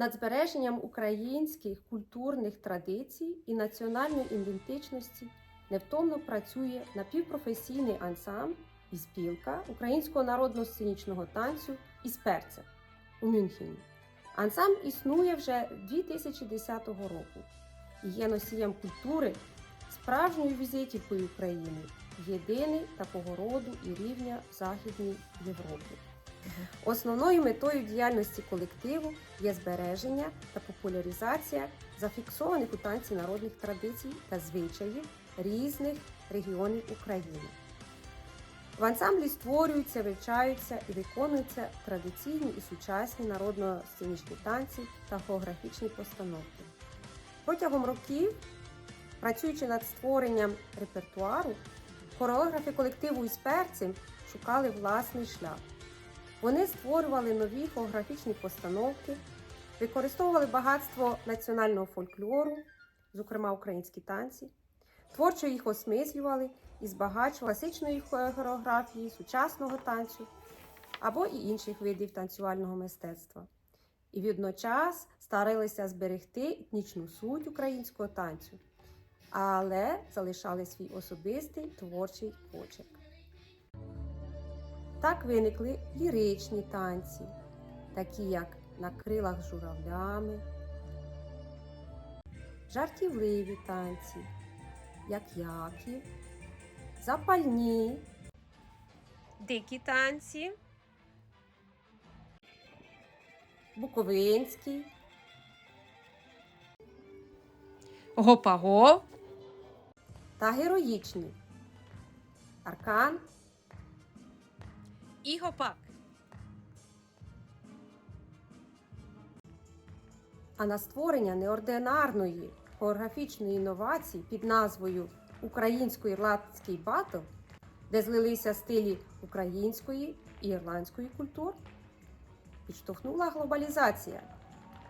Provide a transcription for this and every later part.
над збереженням українських культурних традицій і національної ідентичності невтомно працює напівпрофесійний ансамбль і спілка українського народно-сценічного танцю із перцем у Мюнхені. Ансамбль існує вже 2010 року і є носієм культури, справжньою візитівкою України, єдиний такого роду і рівня в Західній Європі. Основною метою діяльності колективу є збереження та популяризація зафіксованих у танці народних традицій та звичаїв різних регіонів України. В ансамблі створюються, вивчаються і виконуються традиційні і сучасні народно-сценічні танці та хореографічні постановки. Протягом років, працюючи над створенням репертуару, хореографи колективу із перцем шукали власний шлях. Вони створювали нові хореографічні постановки, використовували багатство національного фольклору, зокрема українські танці, творчо їх осмислювали і збагачували класичної хореографії, сучасного танцю або і інших видів танцювального мистецтва. І водночас старалися зберегти етнічну суть українського танцю, але залишали свій особистий творчий почерк. Так виникли ліричні танці, такі як на крилах журавлями, жартівливі танці, як Яків, запальні, дикі танці, буковинські, Гопаго, та героїчні аркан, і гопак. а на створення неординарної хореографічної інновації під назвою Українсько-ірландський батл, де злилися стилі української і ірландської культур, підштовхнула глобалізація,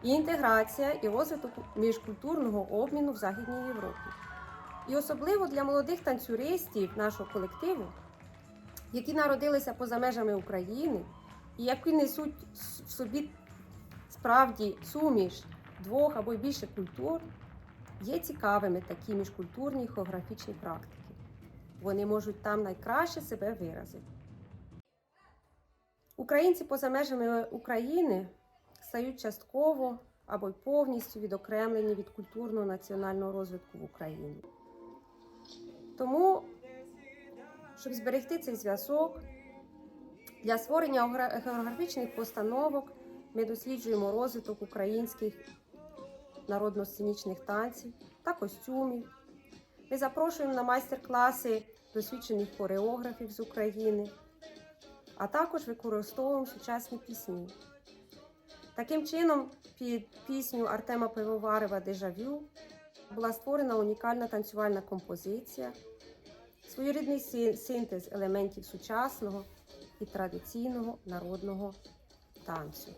інтеграція і розвиток міжкультурного обміну в Західній Європі. І особливо для молодих танцюристів нашого колективу, які народилися поза межами України і які несуть в собі справді суміш двох або більше культур, є цікавими такі міжкультурні хореографічні практики. Вони можуть там найкраще себе виразити. Українці поза межами України стають частково або й повністю відокремлені від культурного національного розвитку в Україні. Тому, щоб зберегти цей зв'язок, для створення геогра- хореографічних постановок ми досліджуємо розвиток українських народно-сценічних танців та костюмів. Ми запрошуємо на майстер-класи досвідчених хореографів з України, а також використовуємо сучасні пісні. Таким чином, під пісню Артема Пивоварева Дежавю була створена унікальна танцювальна композиція, своєрідний синтез елементів сучасного і традиційного народного танцю.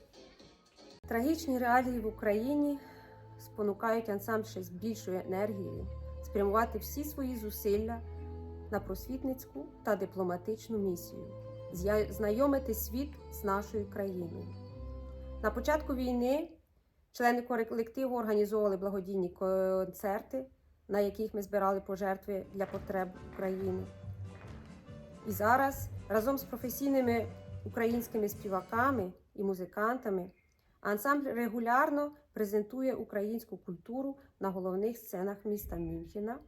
Трагічні реалії в Україні спонукають ансамбль з більшою енергією спрямувати всі свої зусилля на просвітницьку та дипломатичну місію, знайомити світ з нашою країною. На початку війни члени колективу організовували благодійні концерти, на яких ми збирали пожертви для потреб України. І зараз разом з професійними українськими співаками і музикантами ансамбль регулярно презентує українську культуру на головних сценах міста Мюнхена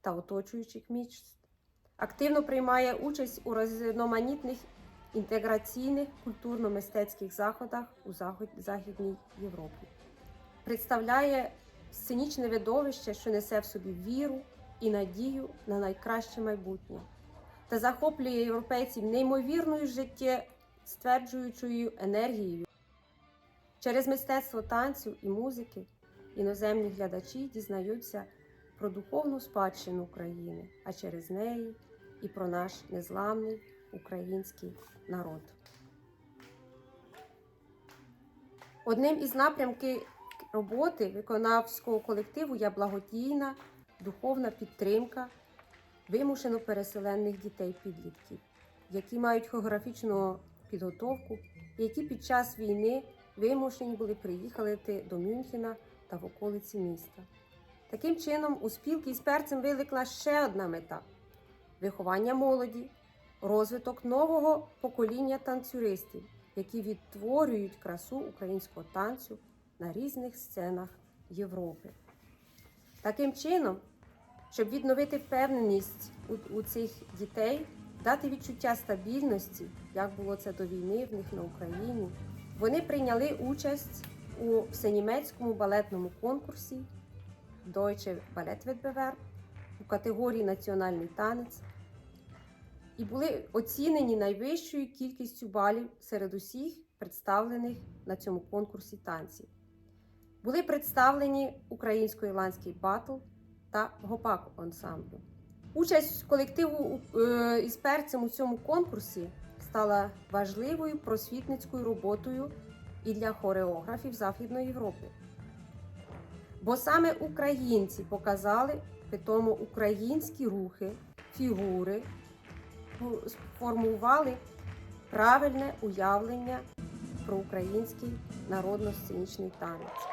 та оточуючих міст. Активно приймає участь у різноманітних інтеграційних культурно-мистецьких заходах у Західній Європі. Представляє сценічне видовище, що несе в собі віру і надію на найкраще майбутнє, та захоплює європейців неймовірною життєстверджуючою енергією. Через мистецтво танцю і музики іноземні глядачі дізнаються про духовну спадщину України, а через неї і про наш незламний український народ. Одним із напрямків роботи виконавського колективу є благодійна духовна підтримка вимушено переселених дітей-підлітків, які мають хореографічну підготовку, які під час війни вимушені були приїхати до Мюнхена та в околиці міста. Таким чином, у спілки із перцем виникла ще одна мета виховання молоді, розвиток нового покоління танцюристів, які відтворюють красу українського танцю на різних сценах Європи. Таким чином, щоб відновити впевненість у, у цих дітей, дати відчуття стабільності, як було це до війни в них на Україні, вони прийняли участь у всенімецькому балетному конкурсі Deutsche Ballettwettbewerb у категорії Національний танець і були оцінені найвищою кількістю балів серед усіх представлених на цьому конкурсі танців. Були представлені українсько-ірландський батл та гопак ансамблю. Участь колективу е, із перцем у цьому конкурсі стала важливою просвітницькою роботою і для хореографів Західної Європи. Бо саме українці показали питомо українські рухи, фігури, сформували правильне уявлення про український народно-сценічний танець.